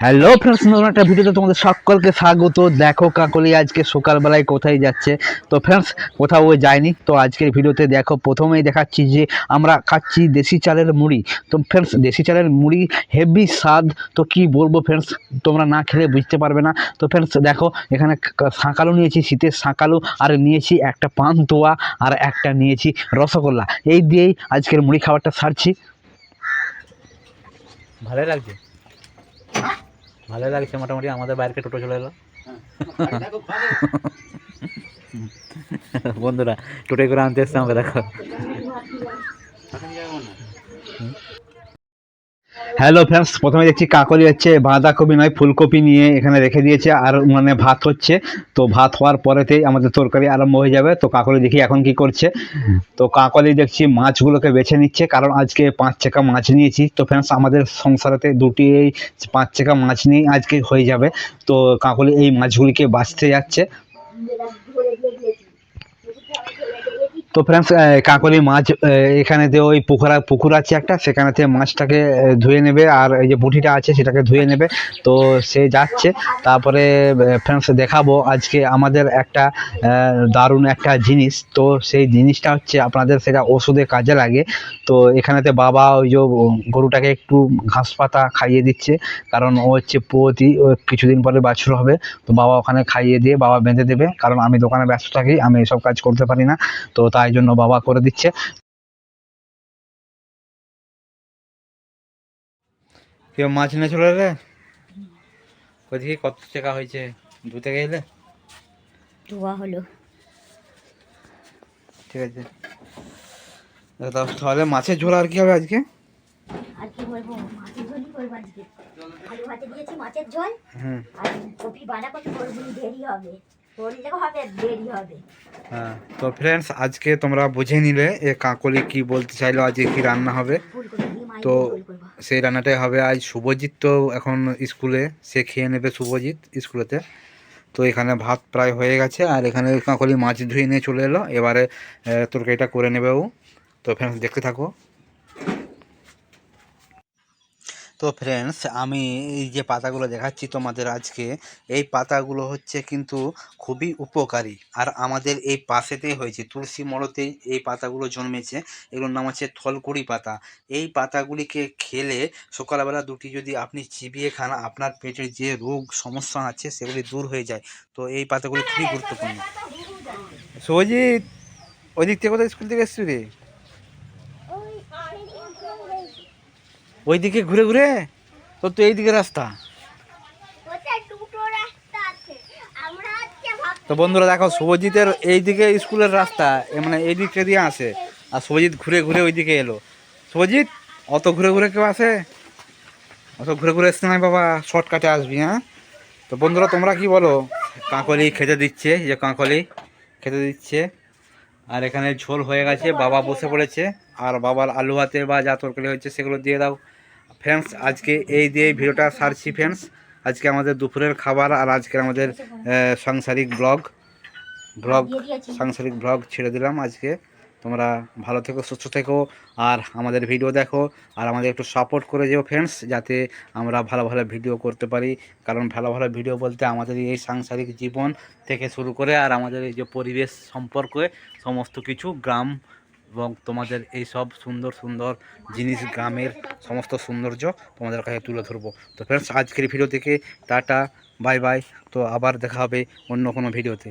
Hello friends নতুন একটা ভিডিওতে তোমাদের সকলকে স্বাগত। দেখো কাকলি আজকে সকালবেলায় কোথায় যাচ্ছে। তো ফ্রেন্ডস কোথাও যায়নি। তো আজকের ভিডিওতে দেখো, প্রথমেই দেখাচ্ছি যে আমরা খাচ্ছি দেশি চালের মুড়ি। তো ফ্রেন্ডস দেশি চালের মুড়ি হেভি স্বাদ। তো কি বলব ফ্রেন্ডস তোমরা না খেলে বুঝতে পারবে না। তো ফ্রেন্ডস দেখো, এখানে শাঁকালু নিয়েছি, শীতের শাঁকালু, আর নিয়েছি একটা পান্তুয়া, আর একটা নিয়েছি রসগোল্লা। এই দিয়েই আজকের মুড়ি খাবারটা সারছি। ভালো লাগছে। ভালো লাগছে মোটামুটি আমাদের বাইরে টোটো চলে এলো। বন্ধুরা টোটো করে আনতে এসছে আমাকে দেখো। হ্যালো ফ্রেন্ডস প্রথমে দেখছি কাকলি হচ্ছে, বাঁধাকপি নয়, ফুলকপি নিয়ে এখানে রেখে দিয়েছে, আর মানে ভাত হচ্ছে। তো ভাত হওয়ার পরেতেই আমাদের তরকারি আরম্ভ হয়ে যাবে। তো কাকলি দেখি এখন কি করছে। তো কাকলি দেখছি মাছগুলোকে বেছে নিচ্ছে, কারণ আজকে পাঁচ চাকা মাছ নিয়েছি। তো ফ্রেন্ডস আমাদের সংসারেতে দুটি এই পাঁচ চাকা মাছ নিয়ে আজকে হয়ে যাবে। তো কাকলি এই মাছগুলিকে বাঁচতে যাচ্ছে। তো ফ্রেন্ডস কাকলি মাছ আহ, এখানেতে ওই পুকুরা পুকুর আছে একটা সেখানেতে মাছটাকে ধুয়ে নেবে আর এই যে বুটিটা আছে সেটাকে ধুয়ে নেবে। তো সে যাচ্ছে তারপরে ফ্রেন্ডস দেখাবো আজকে আমাদের একটা দারুণ একটা জিনিস। তো সেই জিনিসটা হচ্ছে আপনাদের সেটা ওষুধে কাজে লাগে। তো এখানেতে বাবা ওই যে গরুটাকে একটু ঘাস পাতা খাইয়ে দিচ্ছে কারণ ও হচ্ছে ও কিছুদিন পরে বাছুর হবে। তো বাবা ওখানে খাইয়ে দিয়ে বাবা বেঁধে দেবে কারণ আমি দোকানে ব্যস্ত থাকি আমি এসব কাজ করতে পারি না। তো তাই জন্য বাবা করে দিচ্ছে। কেউ মাছ নিয়ে চলে রে ওইদিকে কত টাকা হয়েছে? ধুতে গেলে ধোয়া হলো। ঠিক আছে। তাহলে মাছের ঝোল আর কি হবে আজকে? আর কি বলব? মাছের ঝোলই করব আজকে? আলু ভাতে দিয়েছি মাছের ঝোল। হুম। আর কপি বাঁধাকপি করব দেরি হবে। হ্যাঁ তো ফ্রেন্ডস আজকে তোমরা বুঝে নিলে এ কাকলি কি বলতে চাইলো আজকে কি রান্না হবে। তো সেই রান্নাটাই হবে আজ শুভজিৎ তো এখন স্কুলে সে খেয়ে নেবে শুভজিৎ স্কুলেতে। তো এখানে ভাত প্রায় হয়ে গেছে আর এখানে কাকলি মাছ ধুয়ে নিয়ে চলে এলো। এবারে তরকারিটা করে নেবে ও। তো ফ্রেন্ডস দেখতে থাকো। তো ফ্রেন্ডস আমি এই যে পাতাগুলো দেখাচ্ছি তোমাদের আজকে, এই পাতাগুলো হচ্ছে কিন্তু খুবই উপকারী। আর আমাদের এই পাশেতেই হয়েছে, তুলসী মরতেই এই পাতাগুলো জন্মেছে। এগুলোর নাম হচ্ছে থলকুড়ি পাতা। এই পাতাগুলিকে খেলে সকালবেলা দুটি যদি আপনি চিবিয়ে খান, আপনার পেটের যে রোগ, সমস্যা আছে, সেগুলি দূর হয়ে যায়। তো এই পাতাগুলি খুবই গুরুত্বপূর্ণ। সজিৎ ওই দিক থেকে কোথায় স্কুল থেকে এসছি রে? ওই দিকে ঘুরে ঘুরে? তোর তো এইদিকে রাস্তা। তো বন্ধুরা দেখো শুভজিতের এইদিকে স্কুলের রাস্তা মানে এই দিকে দিয়ে আসে। আর শুভজিৎ ঘুরে ঘুরে ওইদিকে এলো। শুভজিৎ অত ঘুরে ঘুরে কেউ আসে? অত ঘুরে ঘুরে এসছে না বাবা শর্টকাটে আসবি হ্যাঁ? তো বন্ধুরা তোমরা কি বলো? কাঁকলি খেতে দিচ্ছে যে কাঁকলি খেতে দিচ্ছে। আর এখানে ঝোল হয়ে গেছে বাবা বসে পড়েছে। আর বাবার আলু হাতে বা যা তরকারি হয়েছে সেগুলো দিয়ে দাও। ফ্রেন্ডস, আজকে এই দিয়ে ভিডিওটা সারছি ফ্রেন্ডস। আজকে আমাদের দুপুরের খাবার আর আজকে আমাদের সাংসারিক ব্লগ। ব্লগ, সাংসারিক ব্লগ ছেড়ে দিলাম আজকে। তোমরা ভালো থেকো, সুস্থ থেকো আর আমাদের ভিডিও দেখো আর আমাদের একটু সাপোর্ট করে যেও ফ্রেন্ডস, যাতে আমরা ভালো ভালো ভিডিও করতে পারি। কারণ ভালো ভালো ভিডিও বলতে আমাদের এই সাংসারিক জীবন থেকে শুরু করে আর আমাদের এই যে পরিবেশ সম্পর্কে সমস্ত কিছু, গ্রাম এবং তোমাদের এই সব সুন্দর সুন্দর জিনিস গ্রামের সমস্ত সৌন্দর্য তোমাদের কাছে তুলে ধরবো। তো ফ্রেন্ডস আজকের ভিডিও থেকে টাটা বাই বাই তো আবার দেখা হবে অন্য কোনো ভিডিওতে